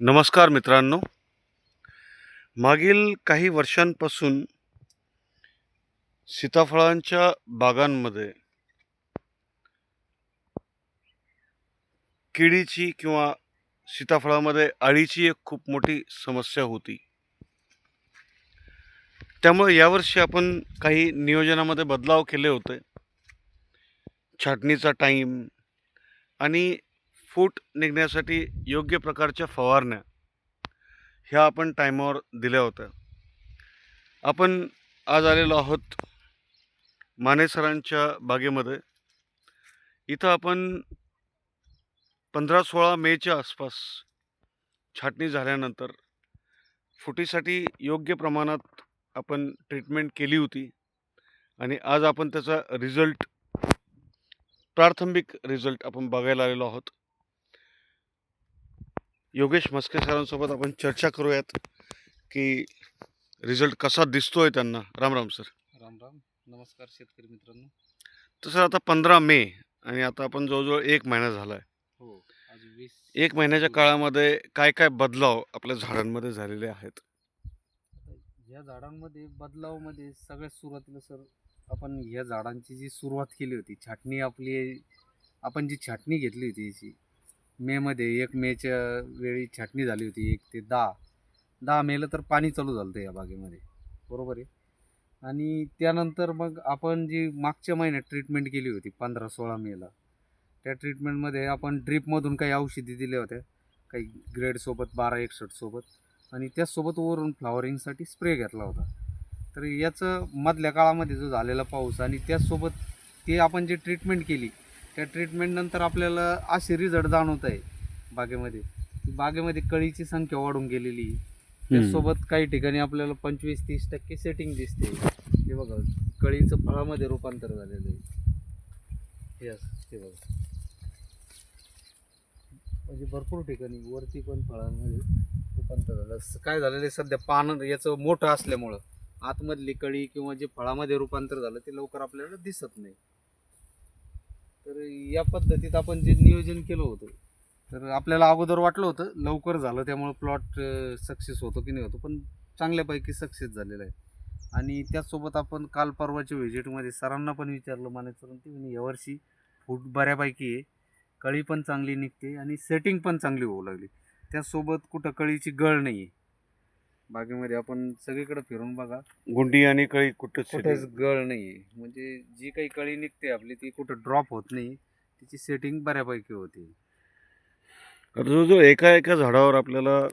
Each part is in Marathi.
नमस्कार मित्रांनो. मागील काही वर्षांपासून सीताफळांच्या बागांमध्ये किडीची किंवा सीताफळामध्ये अळीची एक खूप मोठी समस्या होती. त्यामुळे यावर्षी आपण काही नियोजनामध्ये बदलाव केले होते. छाटणीचा टाईम आणि फूट निघण्यासाठी योग्य प्रकारच्या फवारण्या ह्या आपण टायमावर दिल्या होत्या. आपण आज आलेलो आहोत मानेसरांच्या बागेमध्ये. इथं आपण पंधरा सोळा मेच्या आसपास छाटणी झाल्यानंतर फुटीसाठी योग्य प्रमाणात आपण ट्रीटमेंट केली होती आणि आज आपण त्याचा रिझल्ट प्राथमिक रिझल्ट आपण बघायला आलेलो आहोत. योगेश मस्के सरांसोबत आपण चर्चा करूयात की रिझल्ट कसा दिसतोय त्यांना. राम राम सर. राम राम. नमस्कार शेतकरी मित्रांनो. तसं आता पंधरा मे आणि आता आपण जवळजवळ एक महिना झाला आहे हो आज वीस एक महिन्याच्या काळामध्ये काय काय बदलाव आपल्या झाडांमध्ये झालेले आहेत? या झाडांमध्ये बदलावमध्ये सगळ्यात सुरुवातीला सर आपण या झाडांची जी सुरुवात केली होती छाटणी आपली आपण जी छाटणी घेतली होती याची मेमध्ये एक मेच्या वेळी छाटणी झाली होती एक ते दहा. दहा मेला तर पाणी चालू झालं होतं या बागेमध्ये. बरोबर आहे? आणि त्यानंतर मग आपण जी मागच्या महिन्यात ट्रीटमेंट केली होती पंधरा सोळा मेला त्या ट्रीटमेंटमध्ये आपण ड्रीपमधून काही औषधी दिल्या होत्या. काही ग्रेडसोबत बारा एकसष्टसोबत आणि त्याचसोबत वरून फ्लॉवरिंगसाठी स्प्रे घेतला होता. तर याचं मधल्या काळामध्ये जो झालेला पाऊस आणि त्याचसोबत ते आपण जी ट्रीटमेंट केली त्या ट्रीटमेंटनंतर आपल्याला असे रिझल्ट जाणवत आहे बागेमध्ये बागेमध्ये कळीची संख्या वाढून गेलेली आहे. त्याचसोबत काही ठिकाणी आपल्याला पंचवीस तीस टक्के सेटिंग दिसते. हे बघा कळीचं फळामध्ये रूपांतर झालेलं आहे. हे बघा. म्हणजे भरपूर ठिकाणी वरती पण फळांमध्ये रूपांतर झालं. काय झालेलं आहे? सध्या पान याचं मोठं असल्यामुळं आतमधली कळी किंवा जे फळामध्ये रूपांतर झालं ते लवकर आपल्याला दिसत नाही. तर या पद्धतीत आपण जे नियोजन केलं होतं तर आपल्याला अगोदर वाटलं होतं लवकर झालं त्यामुळं प्लॉट सक्सेस होतो की नाही होतो पण चांगल्यापैकी सक्सेस झालेला आहे. आणि त्याचसोबत आपण काल परवाच्या व्हिजिटमध्ये सरांना पण विचारलं माने सरांनी ते यावर्षी फूट बऱ्यापैकी आहे कळी पण चांगली निघते आणि सेटिंग पण चांगली होऊ लागली. त्याचसोबत कुठं कळीची गळ नाही आहे बागेमध्ये आपण सगळीकडे फिरून बघा. गुंडी आणि कळी कुठंच कुठेच गळ नाही म्हणजे जी काही कळी निघते आपली ती कुठं ड्रॉप होत नाही. तिची सेटिंग बऱ्यापैकी होते. आता जवळजवळ एका एका झाडावर आपल्याला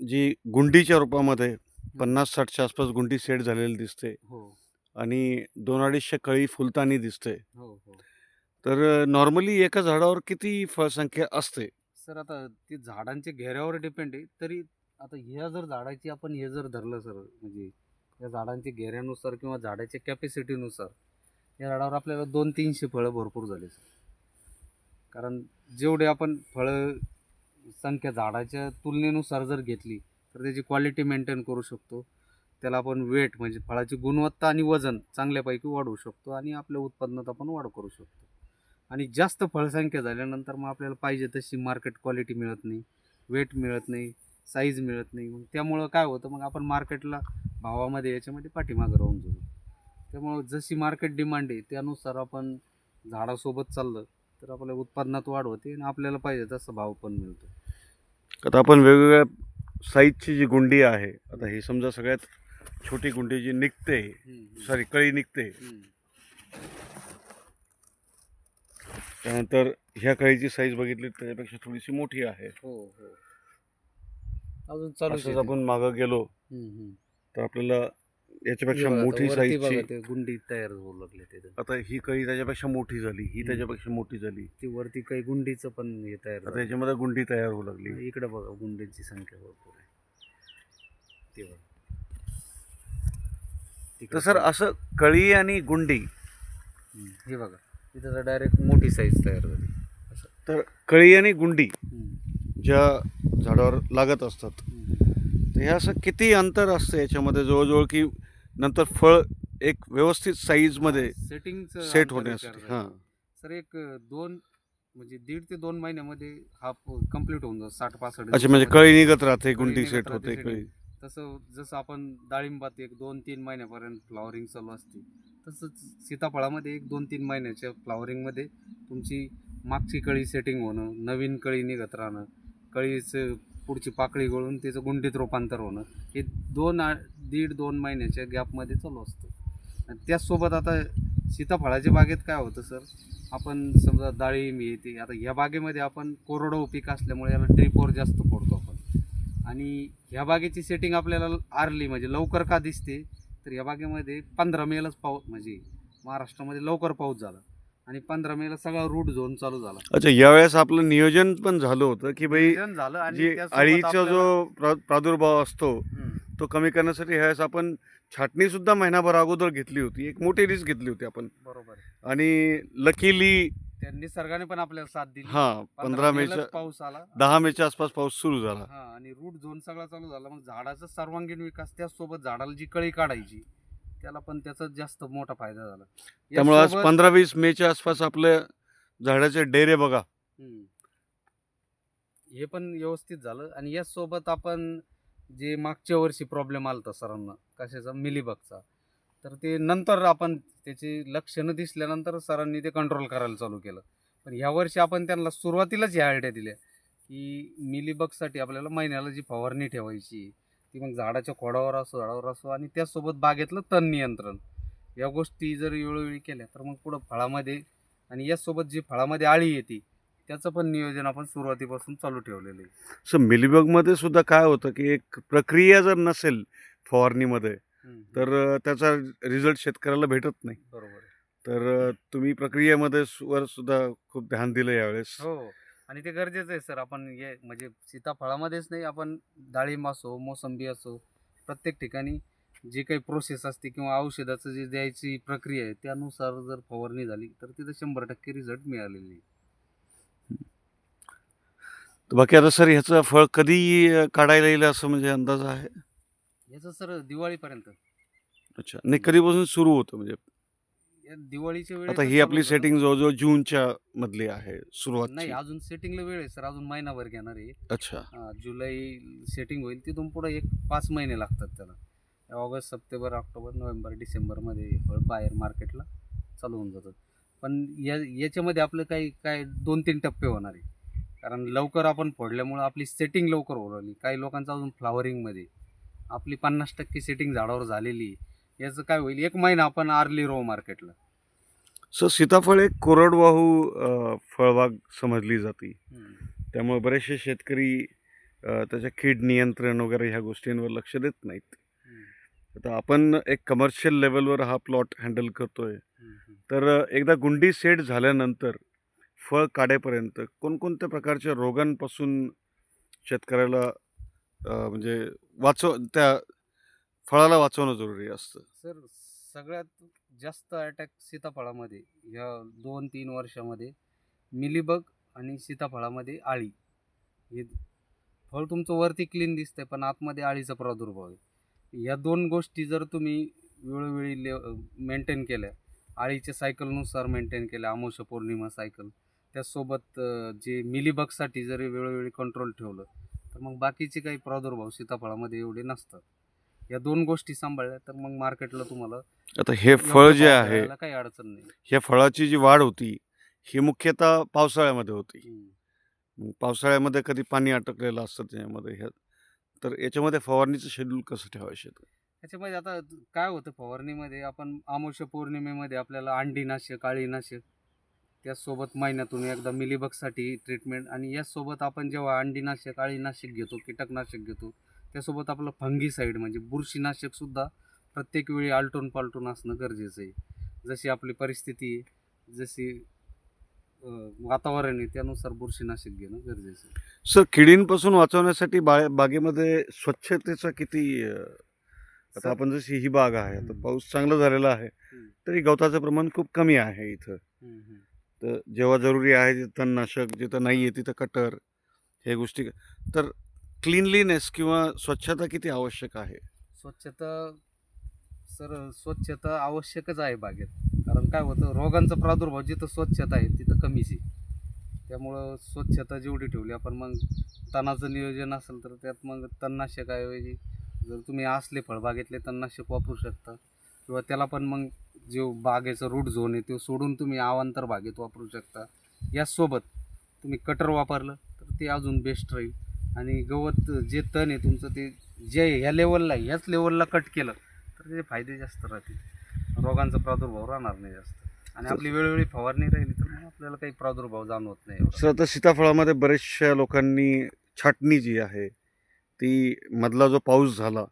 जी गुंडीच्या रूपामध्ये पन्नास साठच्या आसपास गुंडी सेट झालेली दिसते. हो. आणि दोन अडीचशे कळी फुलतानी दिसते. हो हो. तर नॉर्मली एका झाडावर किती फळसंख्या असते? सर आता ते झाडांच्या घेऱ्यावर डिपेंड आहे. तरी आता ह्या जर झाडाची आपण हे जर धरलं सर म्हणजे या झाडांच्या घेऱ्यानुसार किंवा झाडाच्या कॅपॅसिटीनुसार या झाडावर आपल्याला दोन तीनशे फळं भरपूर झाले सर. कारण जेवढे आपण फळं संख्या झाडाच्या तुलनेनुसार जर घेतली तर त्याची क्वालिटी मेंटेन करू शकतो. त्याला आपण वेट म्हणजे फळाची गुणवत्ता आणि वजन चांगल्यापैकी वाढवू शकतो आणि आपल्या उत्पादनात आपण वाढ करू शकतो. आणि जास्त फळसंख्या झाल्यानंतर मग आपल्याला पाहिजे तशी मार्केट क्वालिटी मिळत नाही वेट मिळत नाही. साईज मिळत नाही. मग त्यामुळं काय होतं मग आपण मार्केटला भावामध्ये याच्यामध्ये पाठीमागं राहून जाऊ. त्यामुळं जशी मार्केट डिमांड आहे त्यानुसार आपण झाडासोबत चाललं तर आपल्या उत्पादनात वाढ होते आणि आपल्याला पाहिजे तसा भाव पण मिळतो. आता आपण वेगवेगळ्या साईजची जी गुंडी आहे आता ही समजा सगळ्यात छोटी गुंडी जी निघते सॉरी कळी निघते. त्यानंतर ह्या कळीची साईज बघितली त्याच्यापेक्षा थोडीशी मोठी आहे. हो हो. अजून चालू असंच आपण मागं गेलो तर आपल्याला याच्यापेक्षा मोठी साईजची ते गुंडी तयार होऊ लागले ते आता ही कळी त्याच्यापेक्षा मोठी झाली ही. त्याच्यापेक्षा मोठी झाली. ती वरती काही गुंडीचं पण हे तयार आता झालं. याच्यामध्ये गुंडी तयार होऊ लागली. इकडे बघा गुंडींची संख्या भरपूर आहे. ते बघा. तर तिकडे सर. असं कळी आणि गुंडी. हम्म, हे बघा इथं डायरेक्ट मोठी साईज तयार झाली. असं. तर कळी आणि गुंडी हम्म, ज्या झाडावर लागत असतात. तर हे असं किती अंतर असतं याच्यामध्ये जवळजवळ की नंतर फळ एक व्यवस्थित साईजमध्ये सेटिंगचं सेट होण्यासाठी हां. सर एक दोन म्हणजे दीड ते दोन महिन्यामध्ये हा कंप्लीट होऊन जातो साठ पासष्ट अच्छा म्हणजे. कळी निघत राहते गुंडी सेट होते. कळी तसं जसं आपण डाळिंबात एक दोन तीन महिन्यापर्यंत फ्लॉवरिंग चालू असते तसंच सीताफळामध्ये एक दोन तीन महिन्याच्या फ्लॉवरिंगमध्ये तुमची मागची कळी सेटिंग होणं नवीन कळी निघत राहणं कळीचं पुढची पाकळी गळून त्याचं गुंडीत रूपांतर होणं. हे दोन आ- दीड दोन महिन्याच्या गॅपमध्ये चालू असतं. आणि त्याचसोबत आता सीताफळाच्या बागेत काय होतं सर? आपण समजा डाळिंब येते आता ह्या बागेमध्ये आपण कोरडो पीक असल्यामुळे याला ड्रिपवर जास्त पडतो आपण. आणि ह्या बागेची सेटिंग आपल्याला आरली म्हणजे लवकर का दिसते? तर या बागेमध्ये पंधरा मेलाच पाऊस म्हणजे महाराष्ट्रामध्ये लवकर पाऊस झाला. आणि पंधरा मेला सगळा रूट झोन चालू झाला. अच्छा यावेळेस आपलं नियोजन पण झालं होतं की भाई नियोजन झालं आणि जी त्यासोबत अळीचा आपल्याला- जो प्रा- प्रादुर्भाव असतो हम्म. तो कमी करण्यासाठी ह्यावेळेस आपण छाटणी सुद्धा महिनाभर अगोदर घेतली होती. एक मोठी रिस्क घेतली होती आपण. बरोबर आहे. आणि लकीली त्या निसर्गाने पण आपल्याला साथ दिली. हा पंधरा मेलाच मेच्या पाऊस आला. दहा मेच्या आसपास पाऊस सुरू झाला. हा आणि रूट झोन सगळा चालू झाला. मग झाडाचा सर्वांगीण विकास त्याचसोबत झाडाला जी कळी काढायची त्याला पण त्याचा जास्त मोठा फायदा झाला. त्यामुळे आज यासोबत- पंधरा वीस मेच्या आसपास आपल्या झाडाचे डेरे बघा. हम्म. हे पण व्यवस्थित झालं आणि याचसोबत आपण जे मागच्या वर्षी प्रॉब्लेम आला होता सरांना कशाचा? मिलीबगचा. तर ते नंतर आपण त्याची लक्षणं दिसल्यानंतर सरांनी ते कंट्रोल करायला चालू केलं. पण ह्या वर्षी आपण त्यांना सुरुवातीलाच ह्या आयडिया दिल्या की मिलीबगसाठी आपल्याला महिन्याला जी फवारणी ठेवायची ती मग झाडाच्या खोडावर असो झाडावर असो आणि त्याचसोबत बागेतलं तण नियंत्रण. या गोष्टी जर वेळोवेळी केल्या तर मग पुढं फळामध्ये आणि याचसोबत जी फळामध्ये आळी येते त्याचं पण नियोजन आपण सुरुवातीपासून चालू ठेवलेलं आहे. सो मिलीबगमध्ये सुद्धा काय होतं की एक प्रक्रिया जर नसेल फवारणीमध्ये. तर त्याचा रिझल्ट शेतकऱ्याला भेटत नाही. बरोबर. तर तुम्ही प्रक्रियेमध्ये वर सुद्धा खूप ध्यान दिलं यावेळेस. हो. आणि ते गरजेचं आहे सर. आपण हे म्हणजे सीताफळामध्येच नाही आपण डाळिंब असो मोसंबी असो प्रत्येक ठिकाणी जी काही प्रोसेस असते किंवा औषधाचं जे द्यायची प्रक्रिया आहे त्यानुसार जर फवारणी झाली तर तिथं शंभर टक्के रिझल्ट मिळालेले बाकी आता सर ह्याचं फळ कधी काढायला येईल असं म्हणजे अंदाज आहे? याचं सर दिवाळीपर्यंत. अच्छा. नाही कधीपासून सुरू होतं म्हणजे? दिवाळीच्या वेळेस आता ही आपली सेटिंग जवळजवळ जूनच्या मधली आहे सुरुवात नाही अजून सेटिंगला वेळ आहे सर. अजून महिनाभर घेणार आहे. अच्छा. हा, जुलै सेटिंग होईल तिथून पुढे एक पाच महिने लागतात त्याला. ऑगस्ट सप्टेंबर ऑक्टोबर नोव्हेंबर डिसेंबरमध्ये फळ बाहेर मार्केटला चालू होऊन जातात. पण या याच्यामध्ये आपलं काही काय दोन तीन टप्पे होणार आहे. कारण लवकर आपण फोडल्यामुळं आपली सेटिंग लवकर होऊ काही लोकांचं अजून फ्लावरिंगमध्ये आपली पन्नास टक्के सेटिंग झाडावर झालेली आहे. याचं काय होईल? एक महिना आपण आर्ली रो मार्केटला. सर सीताफळ एक कोरडवाहू अ, फळबाग समजली जाते. त्यामुळे बरेचसे शेतकरी अ, त्याच्या कीड नियंत्रण वगैरे ह्या गोष्टींवर लक्ष देत नाहीत. आता आपण एक कमर्शियल लेवलवर हा प्लॉट हँडल करतोय. तर अ, एकदा गुंडी सेट झाल्यानंतर फळ काढेपर्यंत कोणकोणत्या प्रकारच्या रोगांपासून शेतकऱ्याला अ, म्हणजे वाचव त्या फळाला वाचवणं जरुरी असतं. सर सगळ्यात जास्त अटॅक सीताफळामध्ये ह्या दोन तीन वर्षामध्ये मिलीबग आणि सीताफळामध्ये आळी. हे फळ तुमचं वरती क्लीन दिसतंय पण आतमध्ये आळीचा प्रादुर्भाव आहे. या दोन गोष्टी जर तुम्ही वेळोवेळी ले मेंटेन केल्या आळीच्या सायकलनुसार मेंटेन केल्या अमावस्या पौर्णिमा सायकल त्याचसोबत जे मिलीबगसाठी जरी वेळोवेळी कंट्रोल ठेवलं तर मग बाकीचे काही प्रादुर्भाव सीताफळामध्ये एवढे नसतात. या दोन गोष्टी सांभाळल्या तर मग मार्केटला तुम्हाला आता हे फळ जे आहे काही अडचण नाही ह्या फळाची जी वाढ होती ही मुख्यतः पावसाळ्यामध्ये होती हम्म. मग पावसाळ्यामध्ये कधी पाणी अटकलेलं असतं त्याच्यामध्ये ह्या तर याच्यामध्ये फवारणीचं शेड्यूल कसं ठेवायचं? त्याच्यामध्ये आता काय होतं फवारणीमध्ये आपण अमावस्या पौर्णिमेमध्ये आपल्याला अंडीनाशक काळीनाशक त्याचसोबत महिन्यातून एकदा मिलीबगसाठी ट्रीटमेंट आणि याचसोबत आपण जेव्हा अंडीनाशक काळीनाशक घेतो कीटकनाशक घेतो त्यासोबत आपलं फंगीसाईड म्हणजे बुरशीनाशक सुद्धा प्रत्येक वेळी आलटून पालटून असणं गरजेचं आहे जशी आपली परिस्थिती जशी वातावरण आहे त्यानुसार बुरशीनाशक घेणं गरजेचं आहे सर किडींपासून वाचवण्यासाठी बा बागेमध्ये स्वच्छतेचा किती आता आपण जशी ही बाग आहे आता हम्म. पाऊस चांगला झालेला आहे. तरी गवताचं प्रमाण खूप कमी आहे इथं. तर जेव्हा जरुरी आहे तिथं तणनाशक जिथं नाही आहे तिथं कटर हे गोष्टी तर क्लिनलीनेस किंवा स्वच्छता किती आवश्यक आहे? स्वच्छता सर स्वच्छता आवश्यकच आहे बागेत. कारण काय होतं रोगांचा प्रादुर्भाव जिथं स्वच्छता आहे तिथं कमीच आहे. त्यामुळं स्वच्छता जेवढी ठेवली आपण मग तणाचं नियोजन असेल तर त्यात मग तणनाशक ऐवजी जर तुम्ही असले फळबागेतले तणनाशक वापरू शकता. किंवा त्याला पण मग जो बागेचा रूट झोन आहे तो सोडून तुम्ही अवांतर बागेत वापरू शकता. यासोबत तुम्ही कटर वापरलं तर ते अजून बेस्ट राहील. आणि गवत जे तण आहे तुमचं ते जे ह्या लेवलला ह्याच लेवलला कट केलं तर त्याचे फायदे जास्त राहतील. रोगांचा प्रादुर्भाव राहणार नाही जास्त. आणि आपली वेळोवेळी फवारणी राहिली तर आपल्याला काही प्रादुर्भाव जाणवत नाही. सर आता सीताफळामध्ये बरेचशा लोकांनी छाटणी जी आहे ती मधला जो पाऊस झाला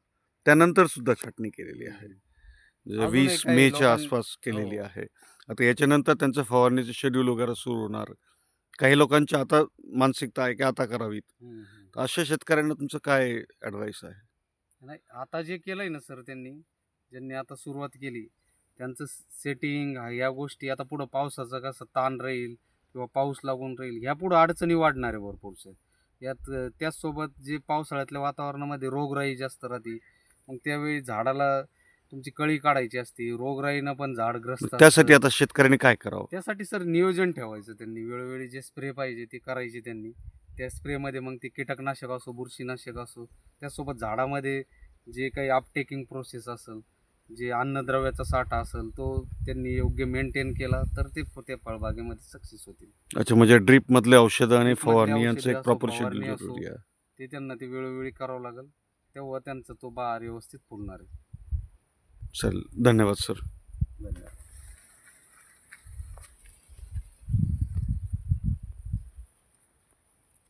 त्यानंतर सुद्धा छाटणी केलेली आहे. म्हणजे वीस मेच्या आसपास केलेली हो. आहे. आता याच्यानंतर त्यांचं फवारणीचं शेड्यूल वगैरे सुरू होणार. काही लोकांची आता मानसिकता आहे की आता करावीत. अशा शेतकऱ्यांना तुमचं काय ॲडवाईस आहे? नाही आता जे केलंय ना सर त्यांनी ज्यांनी आता सुरुवात केली त्यांचं सेटिंग या गोष्टी आता पुढं पावसाचा कसं ताण राहील किंवा पाऊस लागून राहील ह्या पुढं अडचणी वाढणार आहे भरपूरशा यात अं, त्याचसोबत जे पावसाळ्यातल्या वातावरणामध्ये रोगराई जास्त राहते मग त्यावेळी झाडाला तुमची कळी काढायची असते रोगराईनं पण झाड ग्रस्त त्यासाठी. आता शेतकऱ्यांनी काय करावं? त्यासाठी सर नियोजन ठेवायचं त्यांनी वेळोवेळी जे स्प्रे पाहिजे ते करायचे त्यांनी. त्या स्प्रेमध्ये मग ते कीटकनाशक असो बुरशीनाशक असो त्यासोबत झाडामध्ये जे काही अपटेकिंग प्रोसेस असेल जे अन्नद्रव्याचा साठा असेल तो त्यांनी योग्य मेंटेन केला तर ते त्या फळबागेमध्ये सक्सेस होतील. अच्छा म्हणजे ड्रीप मधले औषधं आणि फवारणी यांचं एक प्रॉपर शेड्यूल असो. जरुरी आहे. ते त्यांना ते वेळोवेळी करावं लागेल तेव्हा त्यांचा तो बहार व्यवस्थित फुलणार आहे. चल धन्यवाद सर धन्यवाद.